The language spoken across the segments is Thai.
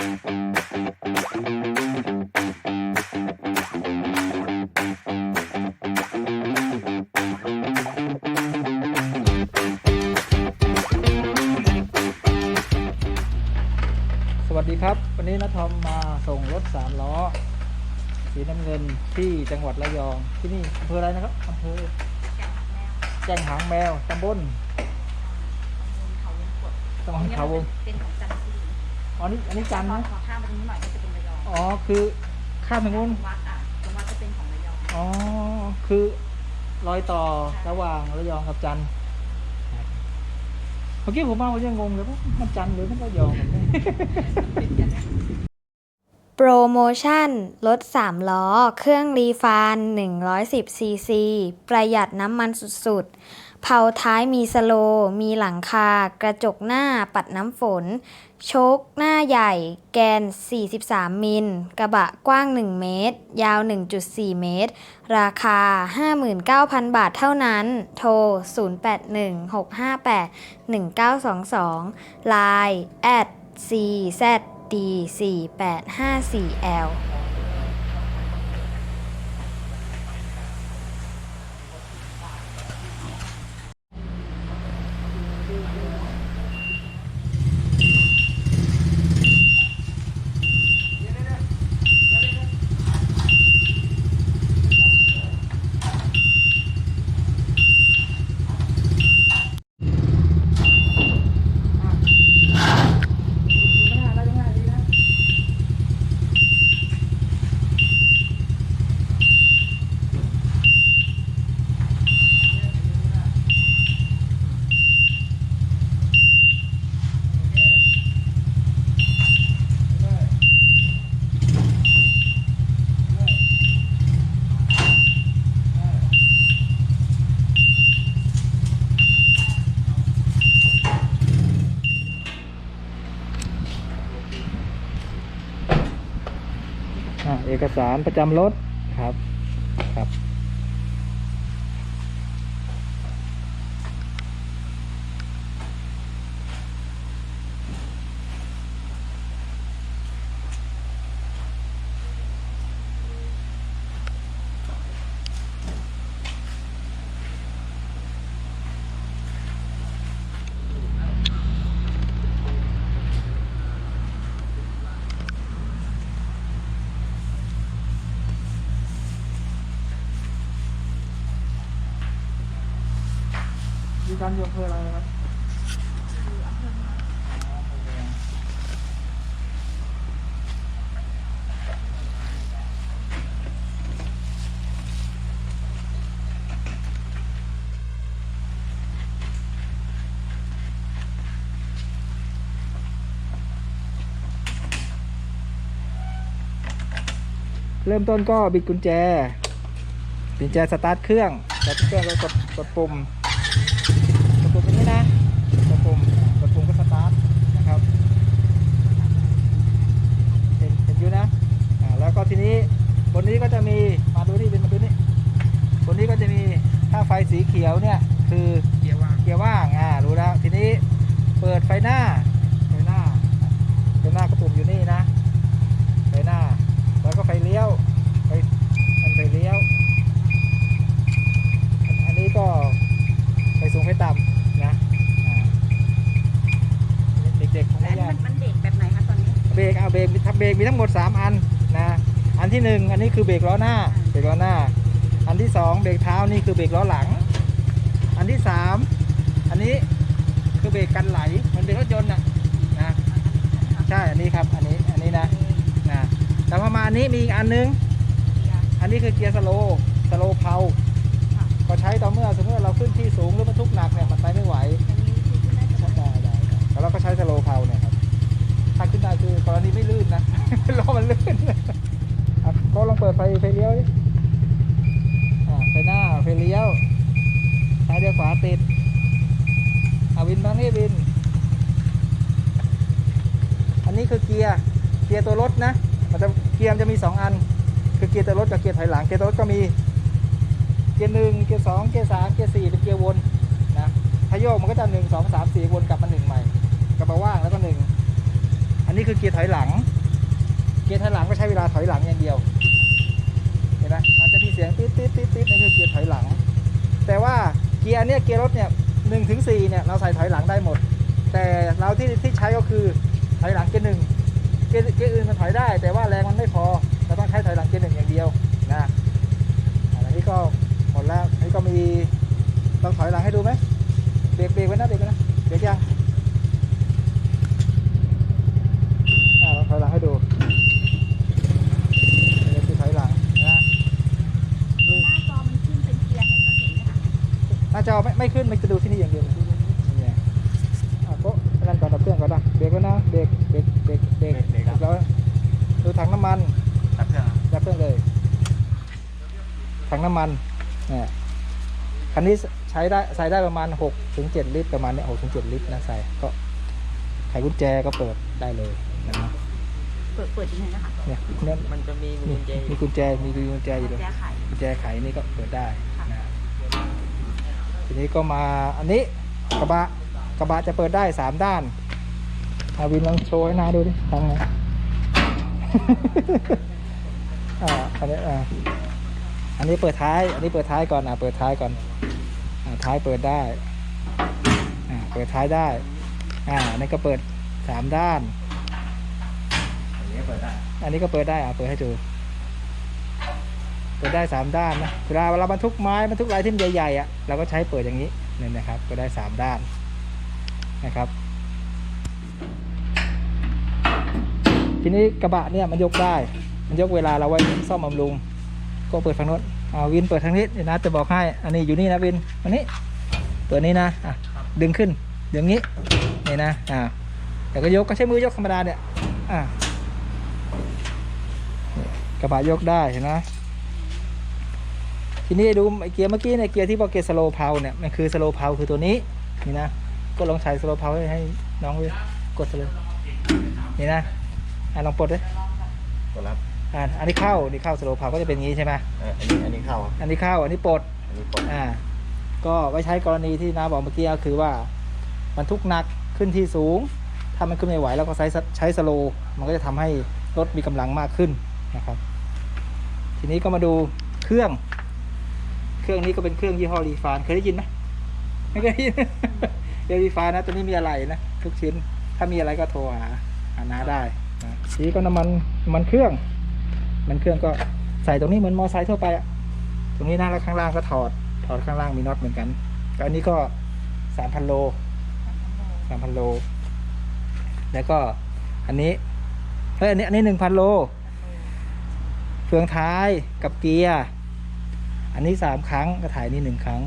สวัสดีครับ วันนี้นะทอมมาส่งรถสามล้อ สีน้ำเงินที่จังหวัดระยองที่นี่อำเภออะไรนะครับอำเภอแจ้งหางแมวตำบลตำบลเขาวงเป็นของจันทบุรี อ๋อนี่อันนี้จันทร์พอนะพอข้ามไปตรงนี้หน่อยก็จะเป็นระยองอ๋อคือข้ามทางนู้นวัดอะตรงวัดจะเป็นของระยองอ๋อคือรอยต่อระหว่างระยองกับจันทร์เมื่อกี้ผมมาผมยังงงเลยว่ามันจันทร์หรือมันระยองกันแน่โปรโมชั่นรถ3ล้อ เครื่องรีฟาน110ซีซีประหยัดน้ำมันสุดๆ เผาท้ายมีสโล มีหลังคา กระจกหน้าปัดน้ำฝน โชคหน้าใหญ่ แกน 43 มิล กระบะกว้าง 1 เมตร ยาว 1.4 เมตร ราคา 59,000 บาทเท่านั้น โทร 0816581922 Line at czd4854l อ่าเอกสารประจำรถครับ การยกเพื่ออะไรครับเริ่มต้นก็บิดกุญแจกุญแจสตาร์ทเครื่องสตาร์ทเครื่องแล้วกดกดปุ่ม ปุ่มตรงนี้นะกดปุ่มกดปุ่มก็สตาร์ทนะครับเห็นเห็นอยู่นะอ่าแล้วก็ทีนี้บนนี้ก็จะมีมาดูนี่เป็นมาดูนี่บนนี้ก็จะมีถ้าไฟสีเขียวเนี่ยคือเกียร์ว่างเกียร์ว่างอ่ารู้แล้วทีนี้เปิดไฟหน้าไฟหน้าไฟหน้าก็ปุ่มอยู่นี่นะไฟหน้า แล้วก็ไฟเลี้ยวไฟมันไฟเลี้ยวอันอันนี้ก็ ไปสูงไปต่ำนะอ่าเด็กๆคง และ ไม่ อัน ยากนี้มันมันเบรกแบบไหนคะตอนนี้ เบรกเอาเบรกทับเบรกมีทั้ง หมด 3 อันนะอันที่ 1 อันนี้คือเบรกล้อหน้าเบรกล้อหน้า อันที่ 2 เบรกเท้านี่คือเบรกล้อหลัง อันที่ 3 อันนี้คือเบรกกันไหลเหมันเบรกรถยนต์นะนะใช่อันนี้ครับอันนี้อันนี้นะนะแต่พอมาอันนี้มีอีกอันนึง อันนี้คือเกียร์สโลว์สโลว์เพาก็ใช้ต่อเมื่อสมมติว่าเราขึ้นที่สูงหรือบรรทุกหนักเนี่ยมันไปไม่ไหว อันนี้คือขึ้นได้สบาย ได้ได้ได้แล้วเราก็ใช้สโลว์เพาเนี่ยครับ ถ้าขึ้นได้คือกรณีไม่ลื่นนะ ล้อมันลื่นครับก็ลองเปิดไฟไฟเลี้ยวดิอ่าไฟหน้าไฟเลี้ยวซ้ายเลี้ยวขวาติดอาวินบ้างนี่วิน อันนี้คือเกียร์ เกียร์ตัวรถนะ มันจะเกียร์จะมีสองอัน คือเกียร์ตัวรถกับเกียร์ถอยหลัง เกียร์ตัวรถก็มี เกียร์หนึ่งเกียร์สองเกียร์สามเกียร์สี่เป็นเกียร์วนนะถ้าโยกมันก็จะหนึ่งสองสามสี่วนกลับมาหนึ่งใหม่กลับมาว่างแล้วก็หนึ่ง อันนี้คือเกียร์ถอยหลัง เกียร์ถอยหลังก็ใช้เวลาถอยหลังอย่างเดียว เห็นไหมมันจะมีเสียงติ๊ดติ๊ดติ๊ดติ๊ดนี่คือเกียร์ถอยหลัง แต่ว่าเกียร์เนี่ยเกียร์รถเนี่ยหนึ่งถึงสี่เนี่ยเราใส่ถอยหลังได้หมด แต่เราที่ที่ใช้ก็คือ ถอยหลังเกียร์หนึ่งเกียร์เกียร์อื่นมันถอยได้ แต่ว่าแรงมันไม่พอเราต้องใช้ถอยหลังเกียร์หนึ่งอย่างเดียวนะอันนี้ก็หมดแล้วอันนี้ก็มีต้องถอยหลังให้ดูไหมเบรกเบรกไว้นะเบรกไว้นะเบรกยังอ่าลองถอยหลังให้ดูนี่คือถอยหลังนะนี่หน้าจอมันขึ้นเป็นเกียร์ให้เราเห็นไหมคะหน้าจอไม่ไม่ขึ้นมันจะดูที่นี่อย่างเดียวนี่ไงอะโก็นั่นก่อนดับเค รื่องก่อนนะเบรกไว้นะเบรกเบรกเบรกเบรกเบรกครับ แล้วดูถังน้ำมันตัดเครื่องครับดับเครื่องเลยถังน้ำมันเนี่ยคันนี้ใช้ได้ใส่ได้ประมาณ6ถึง7ลิตรประมาณเนี้6ถึง7ลิตรนะใส่ก็ไขกุญแจก็เปิดได้เลยนะเปิดเปิดยังไงนะคะเนี่ยเนี่ยมันจะมีนี่กุญแจมีกุญแจมีกุญแจอยู่เลยแก้ไข กุญแจไขนี่ก็เปิดได้ค่ะนะทีนี้ก็มาอันนี้กระบะกระบะจะเปิดได้สามด้าน อาวินลองโชว์ให้นาดูดิทำไง อ่า อันนี้ อ่า อันนี้เปิดท้าย อันนี้เปิดท้ายก่อน อ่า เปิดท้ายก่อน อ่า ท้ายเปิดได้ อ่า เปิดท้ายได้ อ่าอันนี้ก็เปิดสามด้าน อันนี้เปิดได้ อันนี้ก็เปิดได้ อะเปิดให้ดู เปิดได้สามด้านนะเวลาเราบรรทุกไม้บรรทุกอะไรที่มันใหญ่ๆอะ เราก็ใช้เปิดอย่างนี้เนี่ยนะครับเปิดได้สามด้านนะครับ ทีนี้กระบะเนี่ยมันยกได้ มันยกเวลาเราไว้ซ่อมบำรุง ก็เปิดฝั่งโน้นเอาวินเปิดทางนี้เดี๋ยวนะจะบอกให้ อันนี้อยู่นี่นะวินอันนี้เปิดนี้นะอะดึงขึ้นอย่างนี้นี่นะอ่าแต่ก็ยกก็ใช้มือยกธรรมดาเนี่ยอ่ากระบะยกได้เห็นไหมทีนี้ดูไอเกียร์เมื่อกี้เนี่ยเกียร์ที่บอกเกียร์สโลว์เพาเนี่ยมันคือสโลว์เพาคือตัวนี้นี่นะก็ลองใช้สโลว์เพาให้ให้น้องเลยกดเลยนี่นะ อะลองปลดเลยกดรับอ่าอันนี้เข้านี่เข้าสโลว์เพาก็จะเป็นอย่างนี้ใช่ไหมเอออันนี้อันนี้เข้าครับอันนี้เข้า อันนี้ปลด อันนี้กดอ่า ก็ไว้ใช้กรณีที่น้าบอกเมื่อกี้ก็คือว่าบรรทุกหนักขึ้นที่สูง ถ้ามันขึ้นไม่ไหวเราก็ใช้สใช้สโลว์มันก็จะทำให้รถมีกำลังมากขึ้นนะครับ ทีนี้ก็มาดูเครื่อง เครื่องนี้ก็เป็นเครื่องยี่ห้อรีฟานเคยได้ยินไหมไม่เคยได้ยิน เดี๋ยวรีฟานนะตัวนี้มีอะไรนะทุกชิ้น ถ้ามีอะไรก็โทรหาหาน้าได้ นะทีนี้ก็น้ำมันน้ำมันเครื่องน้ำมันเครื่องก็ใส่ตรงนี้เหมือนมอไซค์ทั่วไปอะตรงนี้นะแล้วข้างล่างก็ถอด ถอดข้างล่างมีน็อตเหมือนกันก็อันนี้ก็สามพันโลสามพันโล แล้วก็อันนี้เฮ้ยอันนี้อันนี้หนึ่งพันโลเฟืองท้ายกับเกียร์ อันนี้สามครั้งก็ถ่ายนี่หนึ่งครั้ง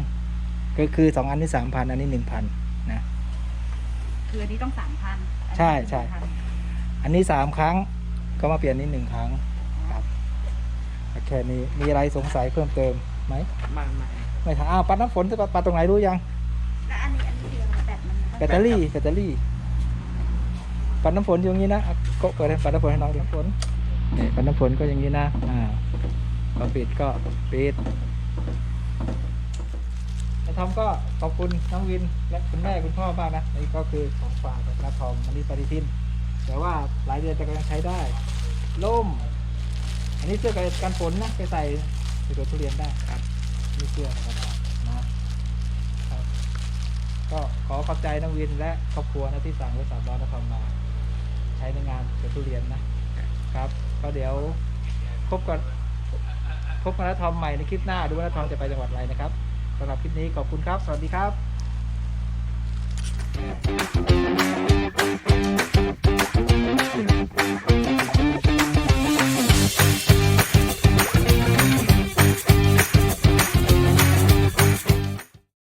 ก็คือสองอันนี้สามพันอันนี้หนึ่งพันนะ คืออันนี้ต้องสามพันใช่ใช่ อันนี้สามครั้งก็มาเปลี่ยนนี่หนึ่งครั้งครับแค่นี้มีอะไรสงสัยเพิ่มเติมไหมมามาไม่ถามอ้าวปัดน้ำฝนจะปัดตรงไหนรู้ยังแล้วอันนี้อันนี้คืออะไรแบตมันแบตเตอรี่แบตเตอรี่ ปัดน้ำฝนอยู่อย่างนี้นะอะก็เปิดให้ปัดน้ำฝนให้น้องดิน้ำฝนนี่ปัดน้ำฝนก็อย่างนี้นะอ่าพอปิดก็ปิดนาทอมก็ขอบคุณน้องวินและคุณแม่คุณพ่อมากนะนี่ก็คือของฝากจากนาทอมมันนี่ปฏิทิน แต่ว่าหลายเดือนแต่ก็ยังใช้ได้ล่ม อันนี้เสื้อกันฝนนะไปใส่ไปตัวทุเรียนได้ครับนี่เสื้อธรรมดานะครับก็ขอขอบใจน้องวินและครอบครัวนะที่สั่งรถสามล้อนครมา ใช้ในงานเกิดทุเรียนนะครับ ก็เดี๋ยวพบกันพบกันนะทอมใหม่ในคลิปหน้าดูว่านะทอมจะไปจังหวัดอะไรนะครับสำหรับคลิปนี้ขอบคุณครับ สวัสดีครับ